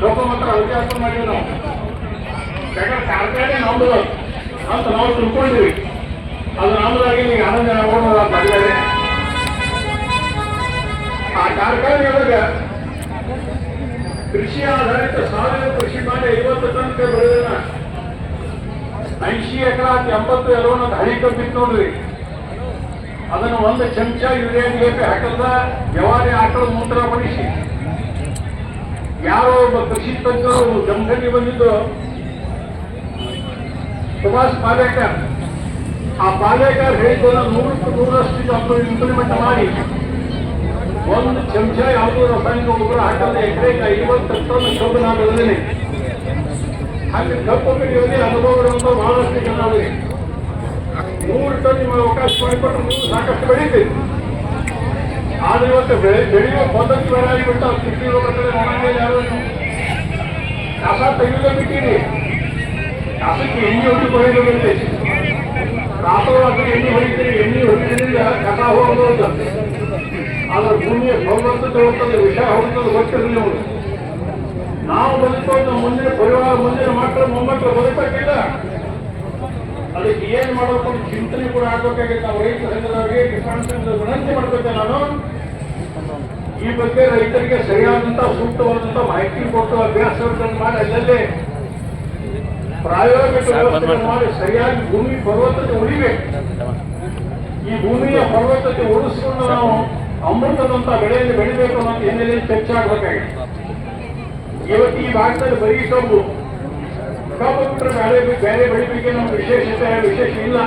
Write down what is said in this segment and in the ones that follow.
ಕಬ್ಬು ಮಾತ್ರ ವ್ಯತ್ಯಾಸ ಮಾಡಿವಿ ನಾವು. ಯಾಕಂದ್ರೆ ಕಾರ್ಖಾನೆ ನಮ್ದು ಅಂತ ನಾವು ತಿಳ್ಕೊಂಡಿವಿ. ಅದು ನಮ್ದಾಗಿ ಈಗ ಆನಂದ ಆಗೋಣ ಮಾಡಿದ್ದಾರೆ ಆ ಕಾರ್ಖಾನೆ ಒಳಗೆ ಕೃಷಿ ಆಧಾರಿತ ಸಾವಯವ ಕೃಷಿ ಮಾಡಿ ಐವತ್ತು ತನಕ ಬೆಳೆದ ಐಂಶಿ ಎಕರೆ ಎಂಬತ್ತು ಎಲ್ಲವನ್ನ ಹಳಿ ಕಬ್ಬಿತ್ತು ನೋಡ್ರಿ. ಅದನ್ನು ಒಂದು ಚಮಚ ಯೂರಿಯಾ ಡಿಎಪಿ ಹಾಕಲ್ದ ಜವಾರಿ ಆಕಳ ಮೂತ್ರ ಬಡಿಸಿ ಯಾರೋ ಒಬ್ಬ ಕೃಷಿ ತಜ್ಞರು ಜಮಖಂಡಿ ಬಂದಿದ್ದು ಸುಭಾಷ್ ಪಾಲೇಕರ್. ಆ ಪಾಲೇಕರ್ ಹೇಳಿದ್ದನ್ನು ನೂರಕ್ಕೂ ನೂರಷ್ಟು ಅವರು ಇಂಪ್ಲಿಮೆಂಟ್ ಮಾಡಿ. ಒಂದು ಚಮಚ ಯಾವುದೋ ರಾಸಾಯನಿಕ ಗೊಬ್ಬರ ಹಾಕಲ್ಲ ಎಕರೆಗೆ ಐವತ್ತು ಟನ್ ಕಬ್ಬು ನಾನು ಬೆಳೆದಿನಿ ಹಾಗೆ ಕಬ್ಬು ಬೆಳೆಯುವಲ್ಲಿ ಅನುಭವ ಬಹಳಷ್ಟು ಜನ ನೂರು ಟನ್ ನಿಮಗೆ ಅವಕಾಶ ಮಾಡಿಕೊಟ್ಟು ಸಾಕಷ್ಟು ಬೆಳೀತೀರಿ ಆದ್ರೆ ಇವತ್ತು ಬೆಳೆ ಬೆಳೆಯುವ ಪದ್ಧತಿ ಬೇರೆ ಅವ್ರು ಸಿಕ್ಕಿರೋ ರೋಗದಲ್ಲಿ ನೋಡಂಗೆ ಯಾರು ಕಸ ತೆಗೆದ ಬಿಟ್ಟಿರಿ. ಕಸಕ್ಕೆ ಎಣ್ಣೆ ಹೊಡಿ ಹೊಡಿಬೇಕಂತೆ ರಾತ್ರಿ ಎಣ್ಣೆ ಹೊಡಿತೀರಿ, ಎಣ್ಣೆ ಹೊಡಿದ್ರಿಂದ ಕಸ ಹೋಗೋದು ಆದ್ರೆ ಭೂಮಿಯ ಫಲವತ್ತತೆ ಹೋಗ್ತದೆ, ವಿಷ ಹೋಗ್ತದೆ ಗೊತ್ತಿರಲಿ ನೋಡಿ ನಾವು ಬದುಕೋದು ಮುಂದಿನ ಪರಿವಾರ ಮುಂದಿನ ಮಕ್ಕಳು ಮೊಮ್ಮಕ್ಕಳು ಬದುಕಬೇಕಿಲ್ಲ ಅದಕ್ಕೆ ಏನ್ ಮಾಡಬೇಕು ಚಿಂತನೆ ಕೂಡ ಆಗ್ಬೇಕಾಗಿತ್ತು. ನಾವು ರೈತ ಸಂಘದವರಿಗೆ ಕಿಸಾನ್ ಸಂಘದ ವಿನಂತಿ ಮಾಡ್ಬೇಕು ನಾನು. ಈ ಬಗ್ಗೆ ರೈತರಿಗೆ ಸರಿಯಾದಂತ ಸೂಕ್ತವಾದಂತ ಮಾಹಿತಿ ಕೊಟ್ಟು ಅಭ್ಯಾಸಗಳನ್ನು ಮಾಡಿ ಅಲ್ಲಲ್ಲೇ ಪ್ರಾಯೋಗಿಕ ಮಾಡಿ ಸರಿಯಾಗಿ ಭೂಮಿ ಪರ್ವತತೆ ಉಳಿಬೇಕು ಈ ಭೂಮಿಯ ಫಲವತ್ತತೆ ಉಳಿಸ್ಕೊಂಡು ನಾವು ಅಮೃತದಂತ ಬೆಳೆಯಲ್ಲಿ ಬೆಳಿಬೇಕು ಅನ್ನೋ ಹಿನ್ನೆಲೆಯಲ್ಲಿ ಚರ್ಚೆ ಆಗ್ಬೇಕಾಗಿದೆ. ಇವತ್ತು ಈ ಭಾಗದಲ್ಲಿ ಬರೀ ಕಬ್ಬು ಕಬ್ಬು ಬಿಟ್ಟರೆ ಬೇರೆ ಬೇರೆ ಬೆಳಿಬೇಕು ನಮ್ಮ ವಿಶೇಷತೆ ವಿಶೇಷ ಇಲ್ಲ.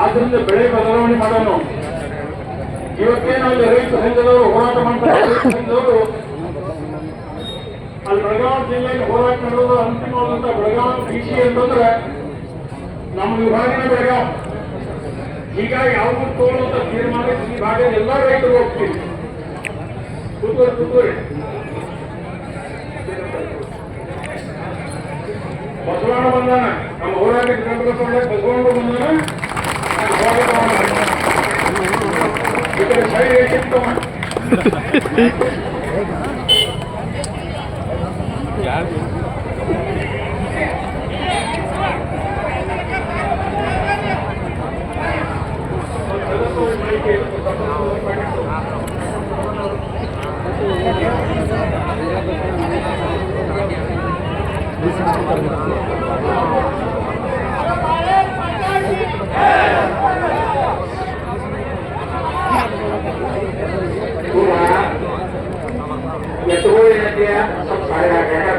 ಆದ್ರಿಂದ ಬೆಳೆ ಬದಲಾವಣೆ ಮಾಡೋಣ ಇವತ್ತೇನಲ್ಲಿ ಸಂಘದವರು ಹೋರಾಟ ಮಾಡ್ತಾರೆ. ಅಲ್ಲಿ ಬೆಳಗಾವಿ ಜಿಲ್ಲೆಯಲ್ಲಿ ಹೋರಾಟ ನಡೆಯೋದು ಅಂತಿಮವಾದಂತ ಬೆಳಗಾವಿ ಕೃಷಿ ಅಂತಂದ್ರೆ ನಮ್ಮ ವಿಭಾಗನೇ ಬೆಳಗಾವಿ ಈಗ ಯಾವುದು ತೋರುವಂತ ತೀರ್ಮಾನ ಈ ಭಾಗದ ಎಲ್ಲ ರೈತರು ಹೋಗ್ತೀವಿ. ಕೂತ್ಕೊಳ್ಳಿ ಕೂತ್ಕೊಳ್ಳಿ. ಬಸವಣ್ಣ ಬಂದಾನ. ನಮ್ಮ ಹೋರಾಟಕ್ಕೆ ಬಸವಣ್ಣ ಬಂದಾನ ನಾನು ಹೋರಾಟ ಮಾಡೋಣ. ಈ ಕಡೆ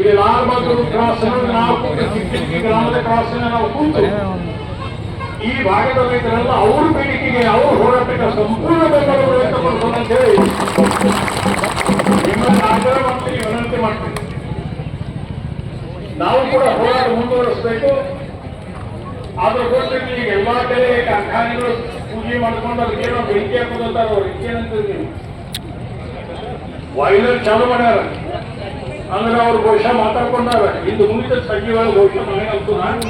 ಇಲ್ಲಿ ಲಾಲ್ ಬಹದ್ದೂರ್ ಕ್ರಾಸ್ ಅನ್ನೋದು ನಾವು ಗ್ರಾಮದ ಕ್ರಾಸ್ ನಾವು ಕೂತು ಈ ಭಾಗದ ರೈತರೆಲ್ಲ ಅವ್ರ ಬೇಡಿಕೆಗೆ ಅವ್ರ ಹೋರಾಟಕ್ಕೆ ಸಂಪೂರ್ಣ ಬೆಂಬಲ ಅಂತ ಹೇಳಿ ಆಗ್ರಹ ಮಾಡ್ತೀನಿ ವಿನಂತಿ ಮಾಡ್ತೀನಿ. ನಾವು ಕೂಡ ಹೋರಾಟ ಮುಂದುವರಿಸಬೇಕು. ಆದ್ರೆ ಈಗ ಎಲ್ಲಾ ಕಡೆ ಕಾರ್ಖಾನೆಗಳು ಪೂಜೆ ಮಾಡ್ಕೊಂಡು ಅದಕ್ಕೆ ಏನೋ ಬೆಂಕಿ ಹಾಕೋದಂತಾರ ಅವ್ರು ಏನಂತೀರಿ ನೀವು. ಬಾಯ್ಲರ್ ಚಾಲು ಮಾಡ್ಯಾರ. ಅಂದ್ರೆ ಅವ್ರು ಬಹುಶಃ ಮಾತಾಡ್ಕೊಂಡಾರ ಇಂದು ಮುಗಿದ ಸಂಜೆಗಳು ಬಹುಶಃ ನನಗೆ ನಾನು.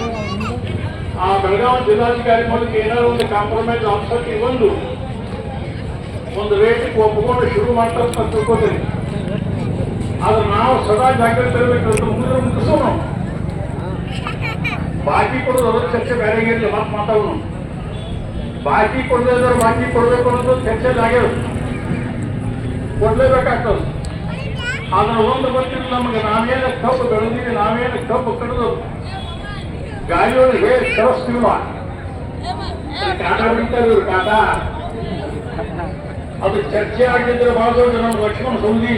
ಆ ಬೆಳಗಾವಿ ಜಿಲ್ಲಾಧಿಕಾರಿ ಮೂಲಕ ಏನಾದ್ರು ಒಂದು ಕಾಂಪ್ರಮೈಸ್ ಆನ್ಸರ್ಗೆ ಒಂದು ಒಂದು ರೇಟಿಗೆ ಒಪ್ಪಿಕೊಂಡು ಶುರು ಮಾಡ್ತಾರೆ ಅಂತ ಆದ್ರೆ ನಾವು ಸದಾ ಜಾಗ್ರತೆ ಇರಬೇಕಂತ ಮುಂದೆ ಮುಗಿಸೋಣ ಬಾಕಿ ಕೊಡೋದು ಅದರ ಚರ್ಚೆ ಬೇರೆ ಇರಲಿ ಮತ್ತೆ ಮಾತಾಡೋಣ ಬಾಕಿ ಕೊಡದಿದ್ರೆ ಬಾಕಿ ಕೊಡಬೇಕು ಅನ್ನೋದು ಚರ್ಚೆ ಜಾಗ ಕೊಡ್ಲೇಬೇಕಾಗ್ತದೆ. ಆದ್ರೆ ಒಂದು ಗೊತ್ತಿಲ್ಲ ನಮಗೆ, ನಾವೇನು ಕಬ್ಬು ಬೆಳೆದೀವಿ ನಾವೇನು ಕಬ್ಬು ಕಡಿದು ಗಾಳಿಯೊಳಗೆ ಹೇಗೆ ಕಳಿಸ್ತೀವ ಕಾಟ ಬಿಡ್ತಾರೆ ಕಾಟ. ಅದು ಚರ್ಚೆ ಆಗಿದ್ರೆ ಬಹಳ ದೊಡ್ಡ ನಮ್ಮ ಲಕ್ಷ್ಮಣ ಸೌದಿ.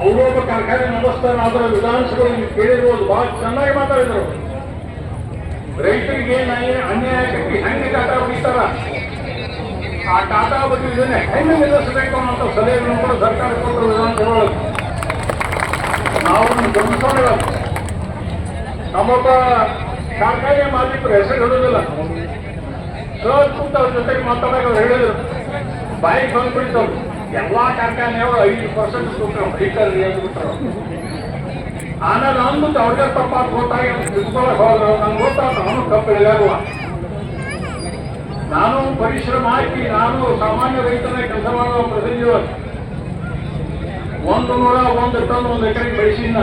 ಅವರೊಬ್ಬ ಕಾರ್ಖಾನೆ ನಡೆಸ್ತಾರೆ ಅದರ ವಿಧಾನಸಭೆ ನೀವು ಕೇಳಿರ್ಬೋದು ಬಹಳ ಚೆನ್ನಾಗಿ ಮಾತಾಡಿದ್ರು. ರೈತರಿಗೆ ನ್ಯಾಯ- ಅನ್ಯಾಯ ಕಟ್ಟಿ ಹೆಂಗೆ ಕಾಟ ಹೊಡಿತಾರ ಆ ಟಾಟಾ ಬಗ್ಗೆ ಇದನ್ನೇ ಹೆಂಗೆ ನಿಲ್ಲಿಸಬೇಕು ಅನ್ನೋ ಸಲಹೆಗಳನ್ನು ಕೂಡ ಸರ್ಕಾರ ಕೊಟ್ಟರು ವಿಧಾನಸಭೆ ಒಳಗೆ ನಾವು ಗಮನಿಸೋಣ ನಮ್ಮೊಬ್ಬ ಕಾರ್ಖಾನೆ ಮಾಲೀಕರು ಹೆಸರು ಹೇಳೋದಿಲ್ಲ. ಕೂತ ಅವ್ರ ಜೊತೆಗೆ ಮಾತಾಡೋಕೆ ಅವ್ರು ಹೇಳಿದ್ರು. ಬಾಯಿಗೆ ಬಂದ್ಬಿಡ್ತವ್ರು ಎಲ್ಲಾ ಕಾರ್ಖಾನೆಯವರು ಐದು ಪರ್ಸೆಂಟ್ ತೂಕ ಹೊಡಿತಾರ್ರಿ ಅಂದ್ಬಿಟ್ರು ಆಮೇಲೆ ಅಂದ್ಬಿಟ್ಟು ಅವ್ರಿಗೆ ತಪ್ಪಾಗಿ ಗೊತ್ತಾಗಿ ತಿಳ್ಕೊಳಕ್ ಹೋದ್ರು. ನಂಗೆ ಗೊತ್ತಾಗ ನಾನು ತಪ್ಪು ಹೇಳಿದಾಗುವ ನಾನು ಪರಿಶ್ರಮ ಹಾಕಿ, ನಾನು ಸಾಮಾನ್ಯ ರೈತನ ಕೆಲಸ ಮಾಡುವ ಪ್ರತಿನಿಧಿ ಒಂದು ನೂರ ಒಂದು ಟನ್ ಒಂದು ಎಕರೆಗೆ ಬೆಳೆಸಿನ